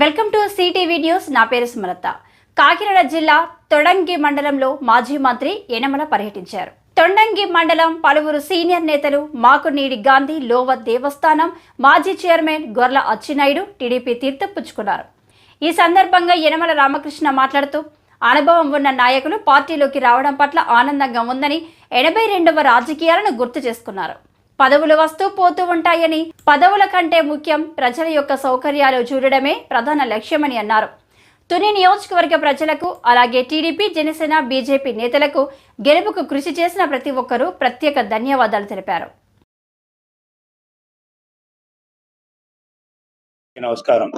Welcome to CTV news. నా పేరు సుమలత. కాకినాడ జిల్లా తొడంగి మండలంలో మాజీ మంత్రి యనమల పర్యటించారు. తొండంగి మండలం పలువురు సీనియర్ నేతలు మాకునీడి గాంధీ లోవ దేవస్థానం మాజీ చైర్మన్ గొర్ల అచ్చినాయుడు టీడీపీ తీర్థం పుచ్చుకున్నారు. ఈ సందర్భంగా యనమల రామకృష్ణ మాట్లాడుతూ అనుభవం ఉన్న నాయకులు పార్టీలోకి రావడం పట్ల ఆనందంగా ఉందని ఎనభై రెండవ రాజకీయాలను గుర్తు చేసుకున్నారు. పదవులు వస్తూ పోతూ ఉంటాయని పదవుల కంటే ముఖ్యం ప్రజల యొక్క సౌకర్యాలు చూడడమే ప్రధాన లక్ష్యమని అన్నారు. తుని నియోజకవర్గ ప్రజలకు అలాగే టీడీపీ జనసేన బీజేపీ నేతలకు గెలుపుకు కృషి చేసిన ప్రతి ఒక్కరూ ప్రత్యేక ధన్యవాదాలు తెలిపారు. నమస్కారం.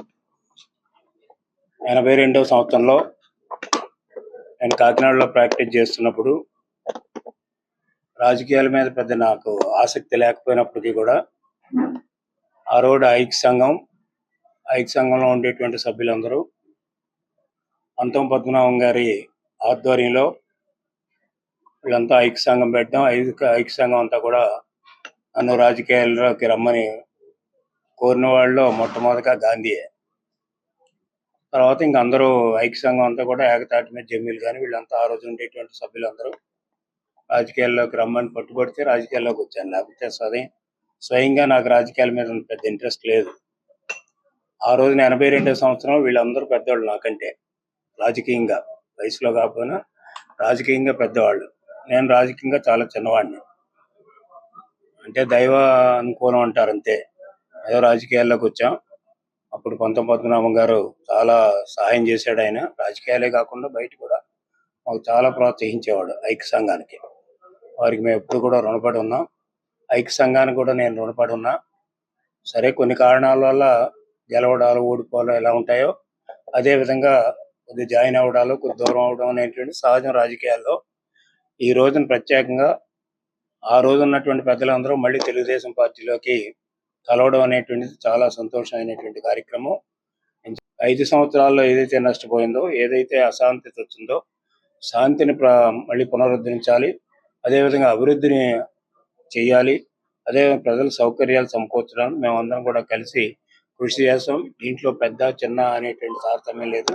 ఎనభై రెండవ సంవత్సరంలో నేను కాకినాడలో ప్రాక్టీస్ చేస్తున్నప్పుడు రాజకీయాల మీద పెద్ద నాకు ఆసక్తి లేకపోయినప్పటికీ కూడా ఆ రోడ్డు ఐక్య సంఘం ఐక్య సంఘంలో ఉండేటువంటి సభ్యులందరూ అంతం పద్మనాభం గారి ఆధ్వర్యంలో వీళ్ళంతా ఐక్య సంఘం పెట్టడం ఐక్య ఐక్య సంఘం అంతా కూడా నన్ను రాజకీయాల్లోకి రమ్మని కోరిన వాళ్ళలో మొట్టమొదటిగా గాంధీయే. తర్వాత ఇంక అందరూ ఐక్య సంఘం అంతా కూడా ఏకతాటి మీద జమీలు కానీ వీళ్ళంతా ఆ రోజు ఉండేటువంటి సభ్యులందరూ రాజకీయాల్లోకి రమ్మని పట్టుబడితే రాజకీయాల్లోకి వచ్చాను. లేకపోతే స్వయం స్వయంగా నాకు రాజకీయాల మీద పెద్ద ఇంట్రెస్ట్ లేదు. ఆ రోజున ఎనభై రెండో సంవత్సరం వీళ్ళందరూ పెద్దవాళ్ళు నాకంటే. రాజకీయంగా. వయసులో కాకపోయినా రాజకీయంగా పెద్దవాళ్ళు. నేను రాజకీయంగా చాలా చిన్నవాడిని. అంటే దైవ అనుకూలం అంటారు అంతే. ఏదో రాజకీయాల్లోకి వచ్చాం. అప్పుడు పంతం పద్మనాభం గారు చాలా సహాయం చేశాడు ఆయన. రాజకీయాలే కాకుండా బయట కూడా మాకు చాలా ప్రోత్సహించేవాడు ఐక్య సంఘానికి. వారికి మేము ఎప్పుడు కూడా రుణపడి ఉన్నాం. ఐక్య సంఘానికి కూడా నేను రుణపడి ఉన్నా. సరే కొన్ని కారణాల వల్ల గెలవడాలు ఓడిపోవడాలు ఎలా ఉంటాయో అదే విధంగా కొద్ది జాయిన్ అవ్వడాలు కొద్ది దూరం అవడం అనేటువంటి సహజం రాజకీయాల్లో. ఈ రోజున ప్రత్యేకంగా ఆ రోజు ఉన్నటువంటి పెద్దలందరూ మళ్ళీ తెలుగుదేశం పార్టీలోకి కలవడం అనేటువంటిది చాలా సంతోషమైనటువంటి కార్యక్రమం. ఐదు సంవత్సరాల్లో ఏదైతే నష్టపోయిందో ఏదైతే అశాంతి వచ్చిందో శాంతిని ప్ర మళ్ళీ పునరుద్ధరించాలి. అదేవిధంగా అభివృద్ధిని చేయాలి. అదే ప్రజల సౌకర్యాలు సమకూర్చడానికి మేమందరం కూడా కలిసి కృషి చేస్తాం. దీంట్లో పెద్ద చిన్న అనేటువంటి తారతమ్యం లేదు.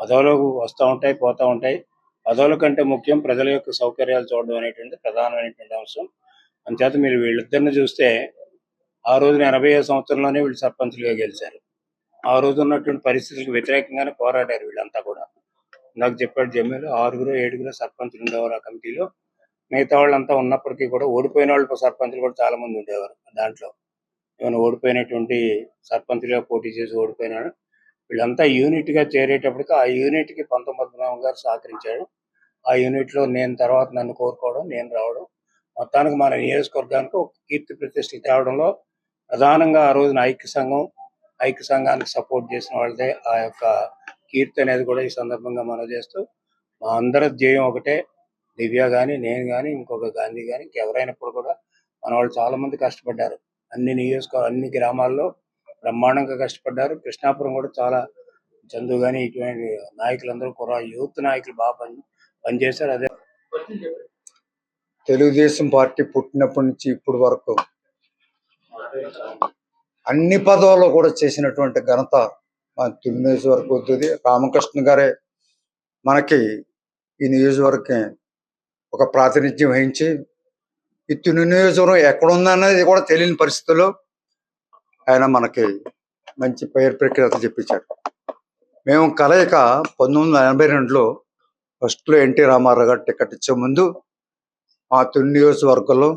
పదవులకు వస్తూ ఉంటాయి పోతూ ఉంటాయి. పదవుల కంటే ముఖ్యం ప్రజల యొక్క సౌకర్యాలు చూడడం అనేటువంటి ప్రధానమైనటువంటి అంశం. అందుచేత మీరు వీళ్ళిద్దరిని చూస్తే ఆ రోజున ఎనభై సంవత్సరంలోనే వీళ్ళు సర్పంచులుగా గెలిచారు. ఆ రోజు ఉన్నటువంటి పరిస్థితులకు వ్యతిరేకంగానే పోరాడారు వీళ్ళంతా కూడా. నాకు చెప్పాడు జమ్మీలో ఆరుగురు ఏడుగురు సర్పంచులు ఉండేవారు ఆ కమిటీలో. మిగతా వాళ్ళంతా ఉన్నప్పటికీ కూడా ఓడిపోయిన వాళ్ళు సర్పంచులు కూడా చాలా మంది ఉండేవారు దాంట్లో. ఏమైనా ఓడిపోయినటువంటి సర్పంచులుగా పోటీ చేసి ఓడిపోయినాడు వీళ్ళంతా యూనిట్గా చేరేటప్పటికి ఆ యూనిట్కి పంతొమ్మిది గారు సహకరించాడు ఆ యూనిట్లో నేను తర్వాత నన్ను కోరుకోవడం నేను రావడం మొత్తానికి మన నియోజకవర్గానికి ఒక కీర్తి ప్రతిష్టలు తేవడంలో ప్రధానంగా ఆ రోజున ఐక్య సంఘం ఐక్య సంఘానికి సపోర్ట్ చేసిన వాళ్ళదే ఆ యొక్క కీర్తి అనేది కూడా ఈ సందర్భంగా మనం చేస్తూ మా అందరి ధ్యేయం ఒకటే దివ్య కానీ నేను గాని ఇంకొక గాంధీ కానీ ఎవరైనప్పుడు కూడా మన వాళ్ళు చాలా మంది కష్టపడ్డారు. అన్ని నియోజక అన్ని గ్రామాల్లో బ్రహ్మాండంగా కష్టపడ్డారు. కృష్ణాపురం కూడా చాలా చందు కానీ ఇటువంటి నాయకులందరూ కూడా యూత్ నాయకులు బాగా పని పనిచేశారు. అదే తెలుగుదేశం పార్టీ పుట్టినప్పటి నుంచి ఇప్పటి వరకు అన్ని పదవుల్లో కూడా చేసినటువంటి ఘనత మన తొలి నియోజకవర్గం వద్దుది రామకృష్ణ గారే మనకి ఈ నియోజకవర్గం ఒక ప్రాతినిధ్యం వహించి ఈ తుని నియోజకవర్గం ఎక్కడుందన్నది కూడా తెలియని పరిస్థితుల్లో ఆయన మనకి మంచి పేరు ప్రఖ్యాత చెప్పించారు. మేము కలయిక పంతొమ్మిది వందల ఎనభై రెండులో ఫస్ట్లో ఎన్టీ రామారావు గారు టికెట్ ఇచ్చే ముందు మా తుని నియోజకవర్గంలో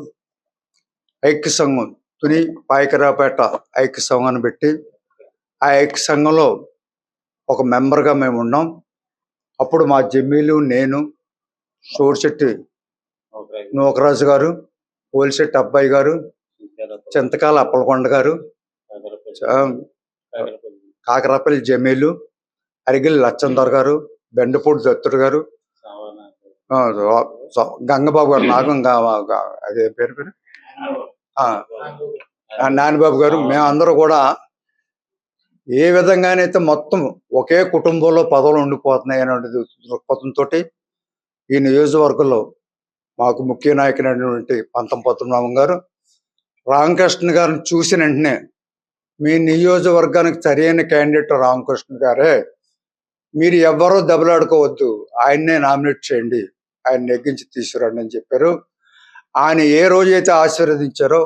ఐక్య సంఘం తుని పాయకరాపేట ఐక్య సంఘాన్ని పెట్టి ఆ ఐక్య సంఘంలో ఒక మెంబర్గా మేము ఉన్నాం. అప్పుడు మా జమ్మీలు నేను షోర్శెట్టి నూకరాజు గారు పోలిశెట్టి అబ్బాయి గారు చింతకాల అప్పలకొండ గారు కాకరాపల్లి జమీలు అరిగిల్ లచ్చందర్ గారు బెండపూడి దత్తుడు గారు గంగబాబు గారు నాగం అదే పేరు పేరు? నానిబాబు గారు మేమందరూ కూడా ఏ విధంగానైతే మొత్తం ఒకే కుటుంబంలో పదవులు ఉండిపోతున్నాయి అనే దృక్పథంతో ఈ నియోజకవర్గంలో మాకు ముఖ్య నాయకుడైనటువంటి పంతం పద్మనాభం గారు రామకృష్ణ గారిని చూసిన వెంటనే మీ నియోజకవర్గానికి సరైన క్యాండిడేట్ రామకృష్ణ గారే మీరు ఎవ్వరూ దెబ్బలాడుకోవద్దు ఆయన్నే నామినేట్ చేయండి ఆయన నెగ్గించి తీసుకురండి అని చెప్పారు. ఆయన ఏ రోజైతే ఆశీర్వదించారో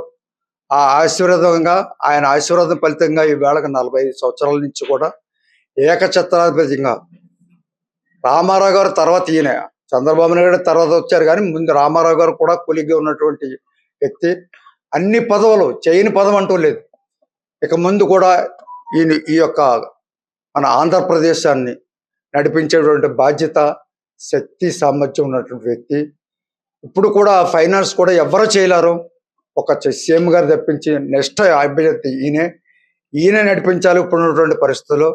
ఆ ఆశీర్వాదంగా ఆయన ఆశీర్వాదం ఫలితంగా ఈ వేళకు నలభై ఐదు సంవత్సరాల నుంచి కూడా ఏకఛత్రాధిపతిగా రామారావు గారు తర్వాత ఈయన. చంద్రబాబు నాయుడు తర్వాత వచ్చారు కానీ ముందు రామారావు గారు కూడా కూలిగ్గా ఉన్నటువంటి వ్యక్తి. అన్ని పదవులు చేయని పదం అంటూ లేదు. ఇక ముందు కూడా ఈయన ఈ యొక్క మన ఆంధ్రప్రదేశాన్ని నడిపించేటువంటి బాధ్యత శక్తి సామర్థ్యం ఉన్నటువంటి వ్యక్తి. ఇప్పుడు కూడా ఫైనాన్స్ కూడా ఎవరు చేయలేరు. ఒక సీఎం గారు తప్పించి నెక్స్ట్ అభ్యర్థి ఈయనే. ఈయన నడిపించాలి ఇప్పుడు ఉన్నటువంటి పరిస్థితుల్లో.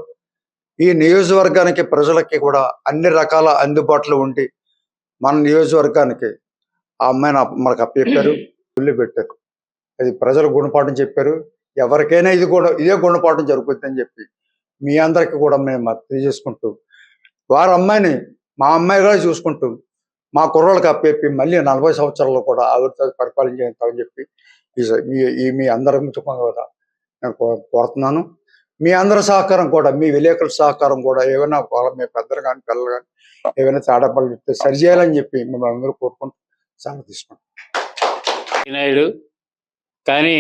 ఈ నియోజకవర్గానికి ప్రజలకి కూడా అన్ని రకాల అందుబాటులో ఉండి మన నియోజకవర్గానికి ఆ అమ్మాయిని మనకు అప్పచెప్పారు ఉల్లి పెట్టారు. అది ప్రజలు గుణపాఠం చెప్పారు. ఎవరికైనా ఇది కూడా ఇదే గుణపాఠం జరుగుతుందని చెప్పి మీ అందరికీ కూడా మేము తెలియజేసుకుంటూ వారి అమ్మాయిని మా అమ్మాయిగా చూసుకుంటూ మా కుర్రోళ్ళకి అప్పచెప్పి మళ్ళీ నలభై సంవత్సరాల్లో కూడా ఆవిడతో పరిపాలన చేస్తామని చెప్పి ఈ మీ అందరి కూడా నేను కో- కోరుతున్నాను. మీ అందరి సహకారం కూడా మీ విలేకరుల సహకారం కూడా ఏమైనా వాళ్ళ మీ పెద్దలు కానీ పిల్లలు కానీ ఏమైనా తాడపల్లి చెప్తే సరి చేయాలని చెప్పి మిమ్మల్ని అందరూ కోరుకుంటూ సెలవు తీసుకుంటాం. నాయుడు కానీ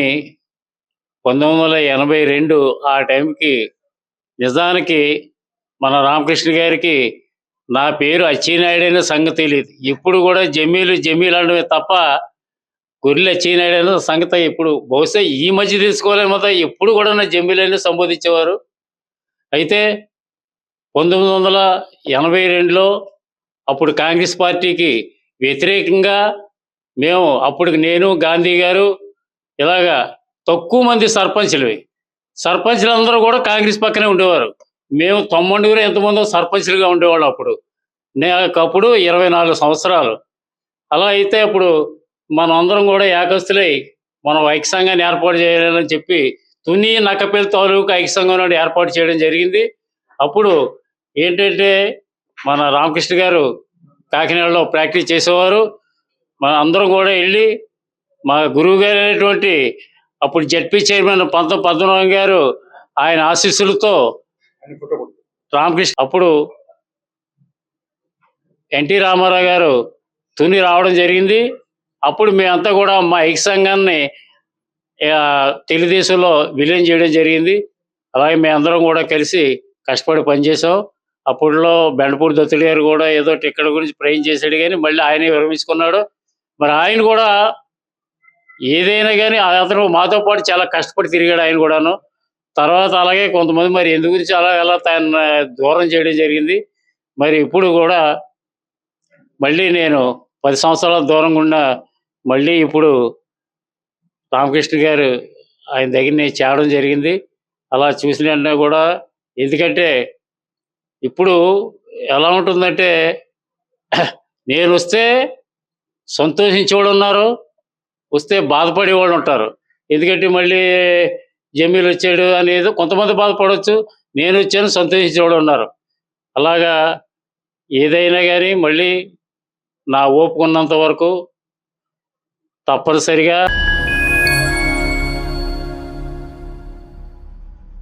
పంతొమ్మిది వందల ఎనభై రెండు ఆ టైంకి నిజానికి మన రామకృష్ణ గారికి నా పేరు అచ్చినాయుడు అనే సంగతి తెలియదు. ఇప్పుడు కూడా జమీలు జమీలు అనడమే తప్ప గొర్రెలు అచ్చినాయుడు అనే సంగతి ఇప్పుడు. బహుశా ఈ మధ్య తెలుసుకోవాలి ఎప్పుడు కూడా నా జమీలని సంబోధించేవారు. అయితే పంతొమ్మిది వందల ఎనభై రెండులో అప్పుడు కాంగ్రెస్ పార్టీకి వ్యతిరేకంగా మేము అప్పుడు నేను గాంధీ గారు ఇలాగా తక్కువ మంది సర్పంచ్లవి సర్పంచ్లందరూ కూడా కాంగ్రెస్ పక్కనే ఉండేవారు. మేము తొమ్మిదిగురు ఎంతమందో సర్పంచ్లుగా ఉండేవాళ్ళం అప్పుడు. నాకు అప్పుడు ఇరవై నాలుగు సంవత్సరాలు. అలా అయితే అప్పుడు మనం అందరం కూడా ఏకస్తులై మనం ఐక్య సంఘాన్ని ఏర్పాటు చేయాలని చెప్పి తుని నక్కపల్లి తాలూకు ఐక్య సంఘం ఏర్పాటు చేయడం జరిగింది. అప్పుడు ఏంటంటే మన రామకృష్ణ గారు కాకినాడలో ప్రాక్టీస్ చేసేవారు. మన అందరం కూడా వెళ్ళి మా గురువు గారు అనేటువంటి అప్పుడు జడ్పీ చైర్మన్ పంత పద్మనాభం గారు ఆయన ఆశీస్సులతో రామకృష్ణ అప్పుడు ఎన్టీ రామారావు గారు తుని రావడం జరిగింది. అప్పుడు మేమంతా కూడా మా ఐక్య సంఘాన్ని తెలుగుదేశంలో విలీనం చేయడం జరిగింది. అలాగే మేమందరం కూడా కలిసి కష్టపడి పనిచేసాం అప్పుడులో బెండపూడి దత్తుడు గారు కూడా ఏదో టికెట్ గురించి ప్రయం చేశాడు కానీ మళ్ళీ ఆయనే విరమించుకున్నాడు. మరి ఆయన కూడా ఏదైనా కానీ అతను మాతో పాటు చాలా కష్టపడి తిరిగాడు ఆయన కూడాను. తర్వాత అలాగే కొంతమంది మరి ఎందుకు చాలా అలా ఎలా తన దూరం చేయడం జరిగింది. మరి ఇప్పుడు కూడా మళ్ళీ నేను పది సంవత్సరాల దూరంగా ఉన్న మళ్ళీ ఇప్పుడు రామకృష్ణ గారు ఆయన దగ్గర నేను చేరడం జరిగింది. అలా చూసిన కూడా ఎందుకంటే ఇప్పుడు ఎలా ఉంటుందంటే నేను వస్తే సంతోషించేవాడు ఉన్నారు వస్తే బాధపడే వాళ్ళు ఉంటారు. ఎందుకంటే మళ్ళీ జమీలు వచ్చాడు అనేది కొంతమంది బాధపడవచ్చు నేను వచ్చాను సంతోషించేవాడు ఉన్నారు. అలాగా ఏదైనా కానీ మళ్ళీ నా ఓపుకున్నంత వరకు తప్పనిసరిగా